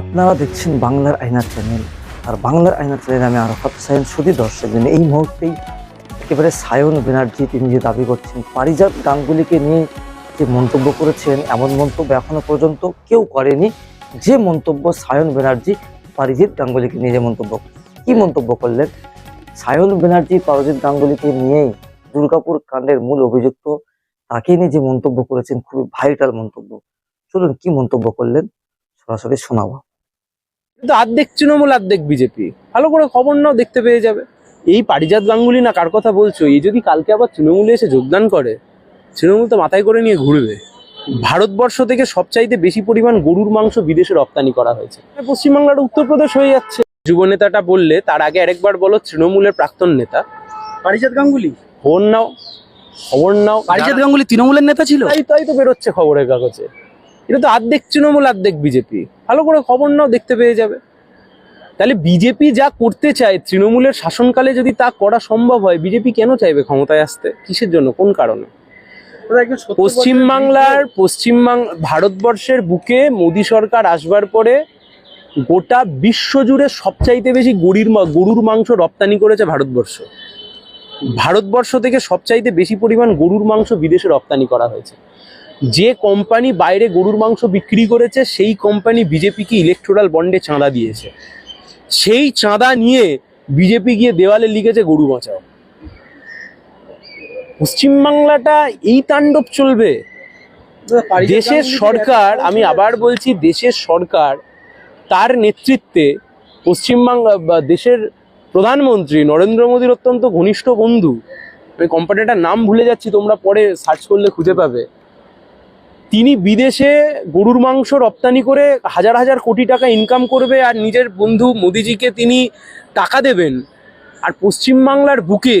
আপনারা দেখছেন বাংলার আয়না চ্যানেল। আর বাংলার আয়না চ্যানেলে আমি আরফাত সায়ন সুদী দর্শক এই মুহূর্তেই একেবারে সায়ন ব্যানার্জি, তিনি যে দাবি করছেন, পারিজাত গাঙ্গুলিকে নিয়ে যে মন্তব্য করেছেন, এমন মন্তব্য এখনও পর্যন্ত কেউ করেনি। যে মন্তব্য সায়ন ব্যানার্জি পারিজিৎ গাঙ্গুলিকে নিয়ে যে মন্তব্য, কি মন্তব্য করলেন? সায়ন ব্যানার্জি পারজিৎ গাঙ্গুলিকে নিয়েই দুর্গাপুর কাণ্ডের মূল অভিযুক্ত, তাকে নিয়ে যে মন্তব্য করেছেন, খুবই ভাইটাল মন্তব্য। চলুন কি মন্তব্য করলেন? সরাসরি শোনাবো। কিন্তু আর্ধেক তৃণমূল অর্ধেক বিজেপি। ভালো করে খবর নাও দেখতে পেয়ে যাবে। এই পারিজাত গাঙ্গুলি না কার কথা বলছো? এই যদি কালকে আবার তৃণমূলে এসে যোগদান করে তৃণমূল তো মাথায় করে নিয়ে ঘুরবে। ভারতবর্ষ থেকে সবচাইতে বেশি পরিমাণ গরুর মাংস বিদেশে রপ্তানি করা হয়েছে। পশ্চিমবাংলার উত্তরপ্রদেশ হয়ে যাচ্ছে। যুব নেতাটা বললে তার আগে আরেকবার বলো তৃণমূলের প্রাক্তন নেতা। পারিজাত গাঙ্গুলি? খবর নাও খবর নাও। পারিজাত গাঙ্গুলি তৃণমূলের নেতা ছিল? তাই তাই তো বেরোচ্ছে খবরের কাগজে। এটা তো অর্ধেক তৃণমূল অর্ধেক বিজেপি। ভালো করে খবর নাও দেখতে পেয়ে যাবে। তাহলে বিজেপি যা করতে চায় তৃণমূলের শাসনকালে যদি তা করা সম্ভব হয় বিজেপি কেন চাইবে ক্ষমতায় আসতে? কিসের জন্য? কোন কারণে? পশ্চিমবাংলার পশ্চিমবাং ভারতবর্ষের বুকে মোদী সরকার আসবার পরে গোটা বিশ্বজুড়ে সবচাইতে বেশি গরুর গরুর মাংস রপ্তানি করেছে ভারতবর্ষ। ভারতবর্ষ থেকে সবচাইতে বেশি পরিমাণ গরুর মাংস বিদেশে রপ্তানি করা হয়েছে। যে কোম্পানি বাইরে গরুর মাংস বিক্রি করেছে, সেই কোম্পানি বিজেপিকে ইলেকট্রাল বন্ডে চাঁদা দিয়েছে। সেই চাঁদা নিয়ে বিজেপি গিয়ে দেওয়ালে লিখেছে, গরু বাঁচাও। পশ্চিমবাংলাটা এই তাণ্ডব চলবে। দেশের সরকার, আমি আবার বলছি, দেশের সরকার তার নেতৃত্বে পশ্চিমবাংলা দেশের প্রধানমন্ত্রী নরেন্দ্র মোদীর অত্যন্ত ঘনিষ্ঠ বন্ধু। আমি কোম্পানিটার নাম ভুলে যাচ্ছি, তোমরা পরে সার্চ করলে খুঁজে পাবে। তিনি বিদেশে গরুর মাংস রপ্তানি করে হাজার হাজার কোটি টাকা ইনকাম করবে আর নিজের বন্ধু মোদিজিকে তিনি টাকা দেবেন। আর পশ্চিমবাংলার বুকে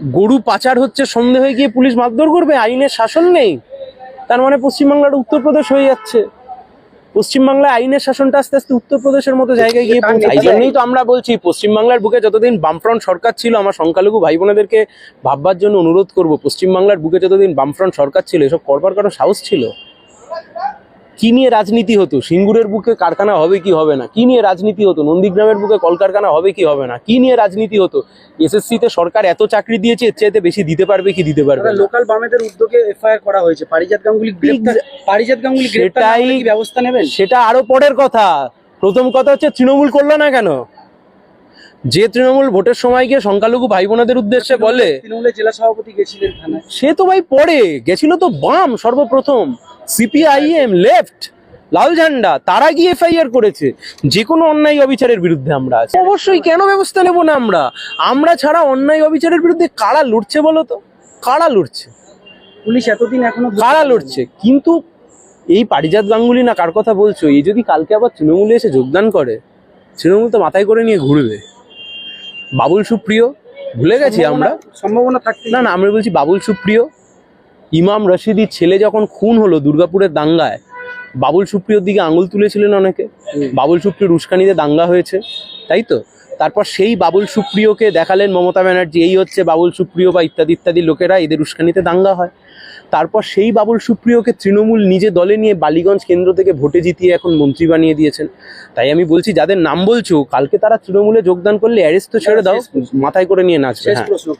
গরু পাচার হচ্ছে, সন্দেহ হয়ে গিয়ে পুলিশ মারধর করবে? আইনের শাসন নেই? তার মানে পশ্চিমবাংলার উত্তরপ্রদেশ হয়ে যাচ্ছে। পশ্চিমবাংলায় আইনের শাসনটা আস্তে আস্তে উত্তরপ্রদেশের মতো জায়গায় গিয়ে এই জন্যই তো আমরা বলছি পশ্চিমবাংলার বুকে যতদিন বামফ্রন্ট সরকার ছিল আমার সংখ্যালঘু ভাই বোনেদেরকে ভাববার জন্য অনুরোধ করব পশ্চিমবাংলার বুকে যতদিন বামফ্রন্ট সরকার ছিল এসব করবার কারও সাহস ছিল? কি নিয়ে রাজনীতি হতো? সিঙ্গুরের বুকে কারখানা হবে কি হবে না? কি নিয়ে রাজনীতি হতো? নন্দীগ্রামের বুকে কলকারখানা হবে কি হবে না? কি নিয়ে রাজনীতি হতো? এসএসসি তে সরকার এত চাকরি দিয়েছে এর চাইতে বেশি দিতে পারবে কি দিতে পারবে লোকাল বামেদের উদ্যোগে এফআইআর করা হয়েছে। পারিজাত গাঙ্গুলি পারিজাত গাঙ্গুলি সেটাই- কি ব্যবস্থা নেবেন? সেটা আরও পরের কথা। প্রথম কথা হচ্ছে তৃণমূল করল না কেন? যে তৃণমূল ভোটের সময় গিয়ে সংখ্যালঘু ভাই বোনেদের উদ্দেশ্যে বলে তৃণমূলের জেলা সভাপতি গেছিলেন সে তো ভাই পরে গেছিল তো বাম সর্বপ্রথম। সিপিআইএম লেফট লাল ঝান্ডা তারা গিয়ে এফআইআর করেছে। যে কোনো অন্যায় অবিচারের বিরুদ্ধে আমরা আছি। অবশ্যই কেন ব্যবস্থা নেব না আমরা? আমরা ছাড়া অন্যায় অবিচারের বিরুদ্ধে কারা লড়ছে বলো তো? কারা লড়ছে? পুলিশ এতদিন এখনও কারা লড়ছে? কিন্তু এই পারিজাত গাঙ্গুলি না কার কথা বলছো? এই যদি কালকে আবার তৃণমূলে এসে যোগদান করে তৃণমূল তো মাথায় করে নিয়ে ঘুরবে। বাবুল সুপ্রিয় ভুলে গেছি আমরা। সম্ভাবনা থাকতে না না আমরা বলছি বাবুল সুপ্রিয় ইমাম রশিদির ছেলে যখন খুন হলো দুর্গাপুরের দাঙ্গায় বাবুল সুপ্রিয়র দিকে আঙুল তুলেছিলেন অনেকে। বাবুল সুপ্রিয়র উস্কানিতে দাঙ্গা হয়েছে তাই তো? তারপর সেই বাবুল সুপ্রিয়কে দেখালেন মমতা ব্যানার্জি এই হচ্ছে বাবুল সুপ্রিয় বা ইত্যাদি ইত্যাদি লোকেরা এদের উস্কানিতে দাঙ্গা হয়। তারপর সেই বাবুল সুপ্রিয়কে তৃণমূল নিজে দলে নিয়ে বালিগঞ্জ কেন্দ্র থেকে ভোটে জিতিয়ে এখন মন্ত্রী বানিয়ে দিয়েছেন। তাই আমি বলছি যাদের নাম বলছো কালকে তারা তৃণমূলে যোগদান করলে অ্যারেস্ট তো ছেড়ে দাও মাথায় করে নিয়ে নাচবে